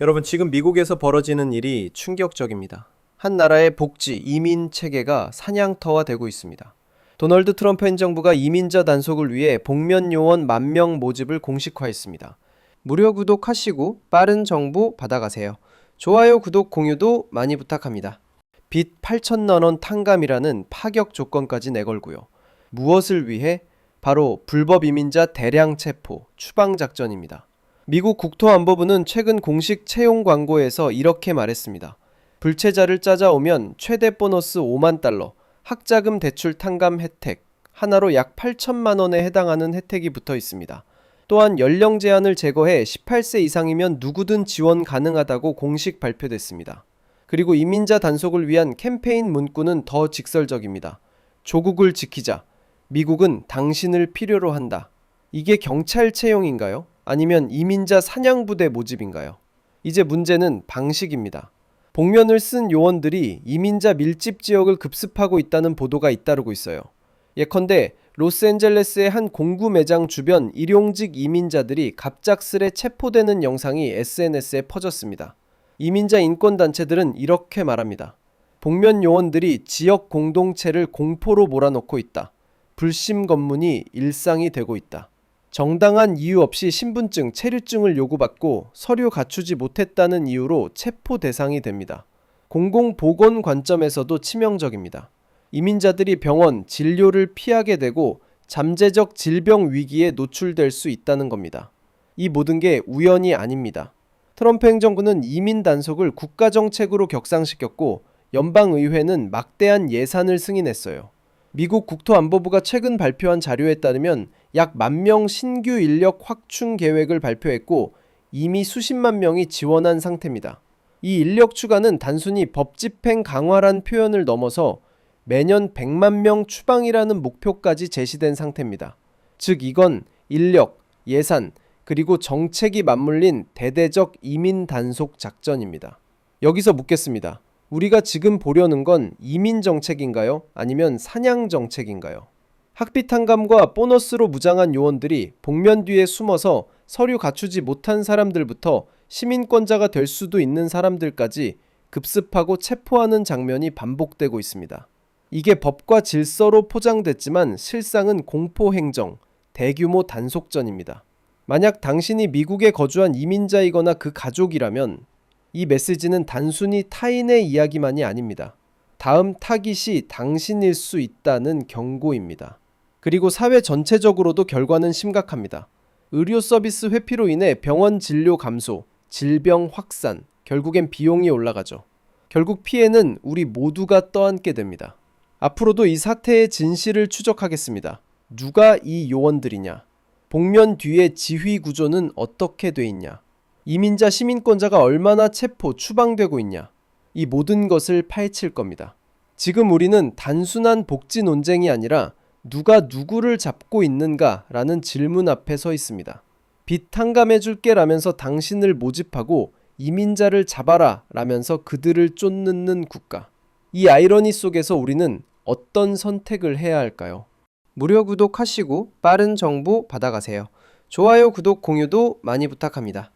여러분, 지금 미국에서 벌어지는 일이 충격적입니다. 한 나라의 복지, 이민 체계가 사냥터화되고 있습니다. 도널드 트럼프 행정부가 이민자 단속을 위해 복면 요원 만 명 모집을 공식화했습니다. 무료 구독하시고 빠른 정보 받아가세요. 좋아요, 구독, 공유도 많이 부탁합니다. 빚 8천만 원 탕감이라는 파격 조건까지 내걸고요. 무엇을 위해? 바로 불법 이민자 대량 체포, 추방 작전입니다. 미국 국토안보부는 최근 공식 채용 광고에서 이렇게 말했습니다. 불체자를 짜자오면 최대 보너스 5만 달러, 학자금 대출 탕감 혜택, 하나로 약 8천만 원에 해당하는 혜택이 붙어 있습니다. 또한 연령 제한을 제거해 18세 이상이면 누구든 지원 가능하다고 공식 발표됐습니다. 그리고 이민자 단속을 위한 캠페인 문구는 더 직설적입니다. 조국을 지키자. 미국은 당신을 필요로 한다. 이게 경찰 채용인가요? 아니면 이민자 사냥부대 모집인가요? 이제 문제는 방식입니다. 복면을 쓴 요원들이 이민자 밀집 지역을 급습하고 있다는 보도가 잇따르고 있어요. 예컨대 로스앤젤레스의 한 공구 매장 주변 일용직 이민자들이 갑작스레 체포되는 영상이 SNS에 퍼졌습니다. 이민자 인권단체들은 이렇게 말합니다. 복면 요원들이 지역 공동체를 공포로 몰아넣고 있다. 불심 검문이 일상이 되고 있다. 정당한 이유 없이 신분증, 체류증을 요구받고 서류 갖추지 못했다는 이유로 체포 대상이 됩니다. 공공보건 관점에서도 치명적입니다. 이민자들이 병원, 진료를 피하게 되고 잠재적 질병 위기에 노출될 수 있다는 겁니다. 이 모든 게 우연이 아닙니다. 트럼프 행정부는 이민 단속을 국가 정책으로 격상시켰고 연방의회는 막대한 예산을 승인했어요. 미국 국토안보부가 최근 발표한 자료에 따르면 약 만 명 신규 인력 확충 계획을 발표했고 이미 수십만 명이 지원한 상태입니다. 이 인력 추가는 단순히 법 집행 강화란 표현을 넘어서 매년 100만 명 추방이라는 목표까지 제시된 상태입니다. 즉 이건 인력, 예산, 그리고 정책이 맞물린 대대적 이민 단속 작전입니다. 여기서 묻겠습니다. 우리가 지금 보려는 건 이민 정책인가요? 아니면 사냥 정책인가요? 학비 탕감과 보너스로 무장한 요원들이 복면 뒤에 숨어서 서류 갖추지 못한 사람들부터 시민권자가 될 수도 있는 사람들까지 급습하고 체포하는 장면이 반복되고 있습니다. 이게 법과 질서로 포장됐지만 실상은 공포행정, 대규모 단속전입니다. 만약 당신이 미국에 거주한 이민자이거나 그 가족이라면 이 메시지는 단순히 타인의 이야기만이 아닙니다. 다음 타깃이 당신일 수 있다는 경고입니다. 그리고 사회 전체적으로도 결과는 심각합니다. 의료 서비스 회피로 인해 병원 진료 감소, 질병 확산, 결국엔 비용이 올라가죠. 결국 피해는 우리 모두가 떠안게 됩니다. 앞으로도 이 사태의 진실을 추적하겠습니다. 누가 이 요원들이냐? 복면 뒤의 지휘 구조는 어떻게 돼 있냐? 이민자 시민권자가 얼마나 체포, 추방되고 있냐? 이 모든 것을 파헤칠 겁니다. 지금 우리는 단순한 복지 논쟁이 아니라 누가 누구를 잡고 있는가라는 질문 앞에 서 있습니다. 빚 탕감해 줄게 라면서 당신을 모집하고 이민자를 잡아라 라면서 그들을 쫓는 국가. 이 아이러니 속에서 우리는 어떤 선택을 해야 할까요? 무료 구독하시고 빠른 정보 받아가세요. 좋아요, 구독, 공유도 많이 부탁합니다.